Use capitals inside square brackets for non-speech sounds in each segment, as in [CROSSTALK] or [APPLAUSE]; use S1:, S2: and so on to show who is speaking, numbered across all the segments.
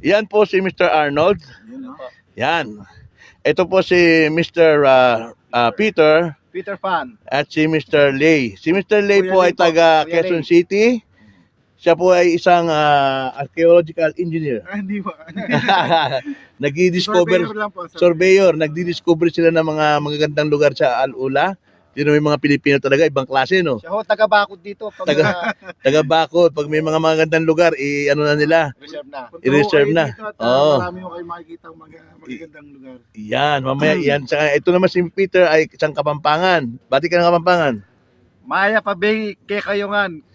S1: Yan po si Mr. Arnold. Yan. Ito po si Mr. ah, ah, Peter
S2: Peter Pan.
S1: at si Mr. Lay. Si Mr. Lay
S2: Kuya
S1: po ay
S2: po.
S1: taga
S2: Kuya
S1: Quezon
S2: Lay.
S1: City. Siya po ay isang ah, archaeological engineer.
S2: Ah, hindi ba? [LAUGHS]
S1: Nagdi-discover
S2: Surveyor lang po.
S1: surveyor, nagdi-discover sila ng mga magagandang lugar sa Al-Ula. Sino may mga Pilipino talaga, ibang klase, no?
S2: Siya ho, taga-bakod dito. Pag
S1: Taga-
S2: ah, [LAUGHS]
S1: Taga Bakod, pag may mga magagandang lugar, i ano na nila.
S2: reserve na.
S1: I-reserve na. Oo.
S3: Marami mo kayo makikita ang mga magagandang lugar.
S1: Yan, mamaya yan. Saka, ito naman si Peter ay isang Kapampangan. Bati ka ng Kapampangan.
S2: Maya pa bay kay kayongan.
S1: Ah,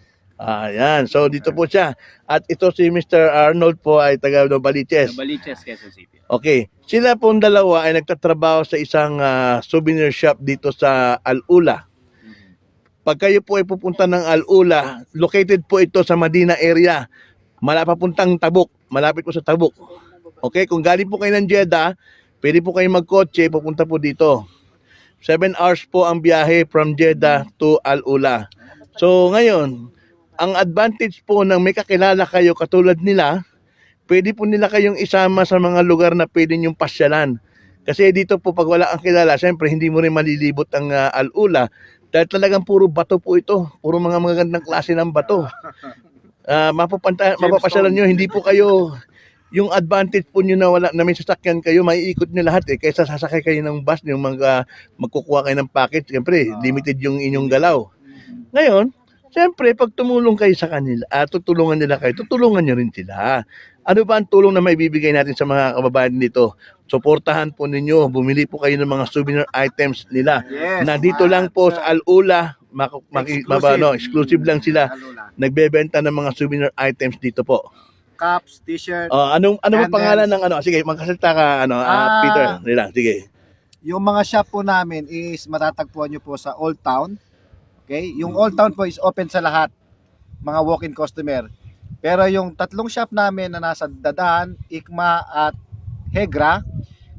S1: yan. So, dito po siya. At ito si Mr. Arnold po ay taga Novaliches.
S4: Baliches, Quezon City.
S1: Okay. Sila pong dalawa ay nagtatrabaho sa isang ah, souvenir shop dito sa Al-Ula. Pag kayo po ay pupunta ng Al-Ula, located po ito sa Madina area. Malapapuntang Tabuk. Malapit po sa Tabuk. Okay, kung galing po kayo ng Jeddah, pwede po kayo magkotse, pupunta po dito. Seven hours po ang biyahe from Jeddah to Al-Ula. So ngayon, ang advantage po ng may kakilala kayo katulad nila, pwede po nila kayong isama sa mga lugar na pwede nyong pasyalan. Kasi dito po pag wala ang kilala, syempre hindi mo rin malilibot ang ah, Al-Ula dahil talagang puro bato po ito. Puro mga magagandang klase ng bato. [LAUGHS] Ah, mapapanta, mapapasyalan nyo, hindi po kayo yung advantage po nyo na wala na may sasakyan kayo, maiikot nyo lahat eh. Kaysa sasakay kayo ng bus, yung mga magkukuha kayo ng package, syempre, limited yung inyong galaw. Ngayon, syempre, pag tumulong kayo sa kanila, at tutulungan nila kayo, tutulungan nyo rin sila. Ano ba ang tulong na maibibigay natin sa mga kababayan dito? Suportahan po ninyo, bumili po kayo ng mga souvenir items nila.
S2: Yes.
S1: na dito lang po sa Al-Ula, maki,
S2: Exclusive.
S1: mabano, exclusive lang sila.
S2: Alula.
S1: Nagbebenta ng mga souvenir items dito po.
S2: Caps, t-shirt.
S1: Oh, anong ano
S2: Candles.
S1: pangalan ng ano? Sige, magkasalita ka ano, ah,
S2: Ah.
S1: Peter. Nila, sige.
S2: Yung mga shop po namin is matatagpuan nyo po sa Old Town. Okay? Yung Old Town po is open sa lahat. Mga walk-in customer. Pero yung tatlong shop namin na nasa Dadaan, Ikma at Hegra,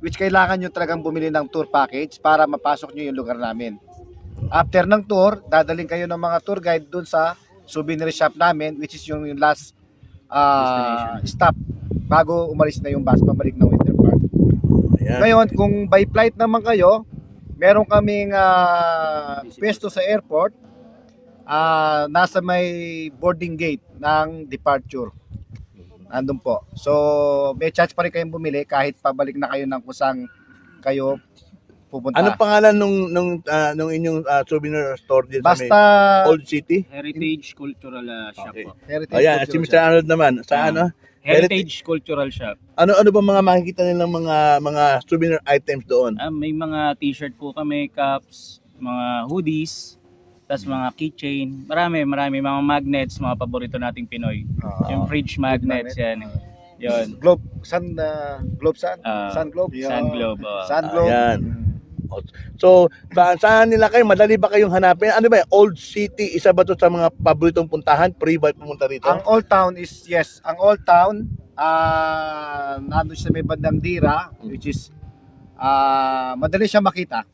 S2: which kailangan nyo talagang bumili ng tour package para mapasok nyo yung lugar namin. After ng tour, dadaling kayo ng mga tour guide dun sa souvenir shop namin, which is yung, yung last ah, stop bago umalis na yung bus, pabalik ng Winter Park.
S1: Ayan.
S2: Ngayon, kung by flight naman kayo, meron kaming ah, pwesto sa airport. ah nasa may boarding gate ng departure. Nandun po. So, may chance pa rin kayong bumili kahit pabalik na kayo ng kusang kayo pupunta.
S1: Anong pangalan nung nung ah, nung inyong ah, souvenir store dito
S2: Basta
S1: sa may Old City?
S4: Heritage Cultural uh, Shop
S1: Okay.
S4: po.
S2: heritage
S1: Ayan, si Mr. Arnold naman. Sa
S4: Ah.
S1: ano?
S4: Heritage Cultural Shop.
S1: Ano ano ba mga makikita nilang mga mga souvenir items doon?
S4: Ah, may mga t-shirt po kami, cups, mga hoodies, tas mga keychain. Marami, marami. Mga magnets, mga paborito nating Pinoy.
S2: Ah,
S4: Yung fridge magnets, yan. Yun.
S2: globe, sun, ah, globe sun?
S4: Ah,
S2: sun globe?
S4: Sun globe. oh.
S2: Sun globe.
S1: Ayan. So, saan, saan nila kayo? Madali ba kayong hanapin? Ano ba? Old City, isa ba to sa mga paboritong puntahan? Free ba pumunta rito?
S2: Ang Old Town is, yes, ang Old Town, ah nandun sa may bandang Dira, which is, ah madali siya makita.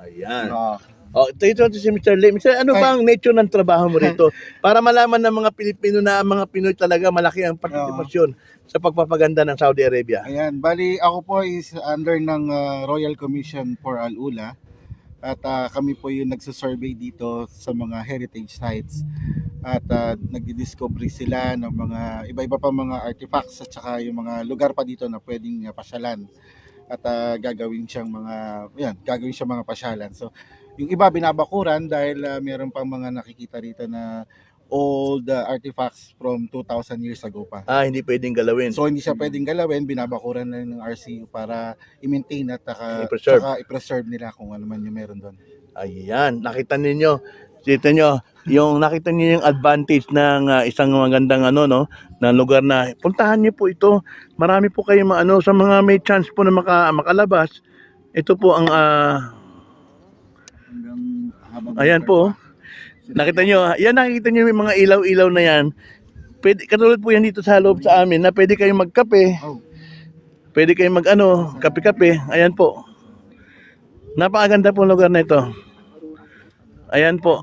S1: Ayan.
S2: No.
S1: Oh, ito, ito, ito si Mr. Lim. Mr. Ano ba ang nature ng trabaho mo rito? [LAUGHS] Para malaman ng mga Pilipino na ang mga Pinoy talaga malaki ang partisipasyon sa pagpapaganda ng Saudi Arabia.
S3: Ayan, bali ako po is under ng uh, Royal Commission for Al-Ula at uh, kami po yung nagsasurvey dito sa mga heritage sites at uh, nagdi-discovery sila ng mga iba-iba pa mga artifacts at saka yung mga lugar pa dito na pwedeng uh, pasyalan at uh, gagawin siyang mga yan, gagawin siyang mga pasyalan. So yung iba binabakuran dahil uh, meron pang mga nakikita rito na old uh, artifacts from 2,000 years ago pa.
S1: Ah, hindi pwedeng galawin.
S3: So hindi siya pwedeng galawin, binabakuran na ng RCU para i-maintain at saka,
S1: I-preserve.
S3: saka i-preserve nila kung ano man yung meron doon.
S1: Ayan, nakita ninyo. Kita nyo, yung nakita niyo yung advantage ng ah, isang magandang ano no, na lugar na puntahan niyo po ito. Marami po kayo ano sa mga may chance po na maka, makalabas. Ito po ang
S3: habang
S1: Ayan po. oh. Nakita nyo, yan nakikita nyo yung mga ilaw-ilaw na yan. Pwede, katulad po yan dito sa loob sa amin na pwede kayong magkape. Pwede kayong mag ano, kape-kape. Ayan po. Napakaganda po lugar na ito. Ayan po.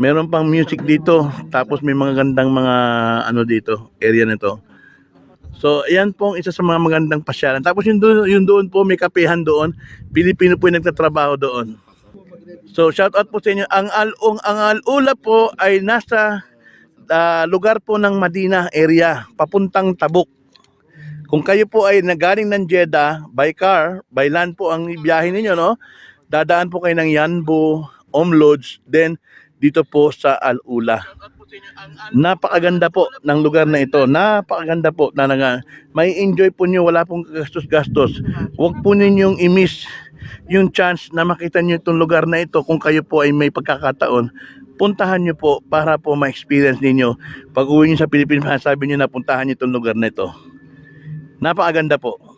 S1: Meron pang music dito. Tapos may mga gandang mga ano dito, area nito. So, yan pong isa sa mga magandang pasyalan. Tapos yung doon, yung doon po, may kapehan doon. Pilipino po yung nagtatrabaho doon. So, shout out po sa inyo. Ang, Alung, ang Alula po ay nasa ah, lugar po ng Madina area, papuntang Tabuk. Kung kayo po ay nagaling ng Jeddah by car, by land po ang biyahe ninyo, no? Dadaan po kayo ng Yanbu, Omlodge, then dito po sa Al-Ula. Napakaganda po ng lugar na ito. Napakaganda po na nga. May enjoy po nyo, wala pong gastos-gastos. Huwag po ninyong i-miss yung chance na makita nyo itong lugar na ito kung kayo po ay may pagkakataon. Puntahan nyo po para po ma-experience ninyo. Pag uwi nyo sa Pilipinas, sabi nyo na puntahan nyo itong lugar na ito. Napakaganda po.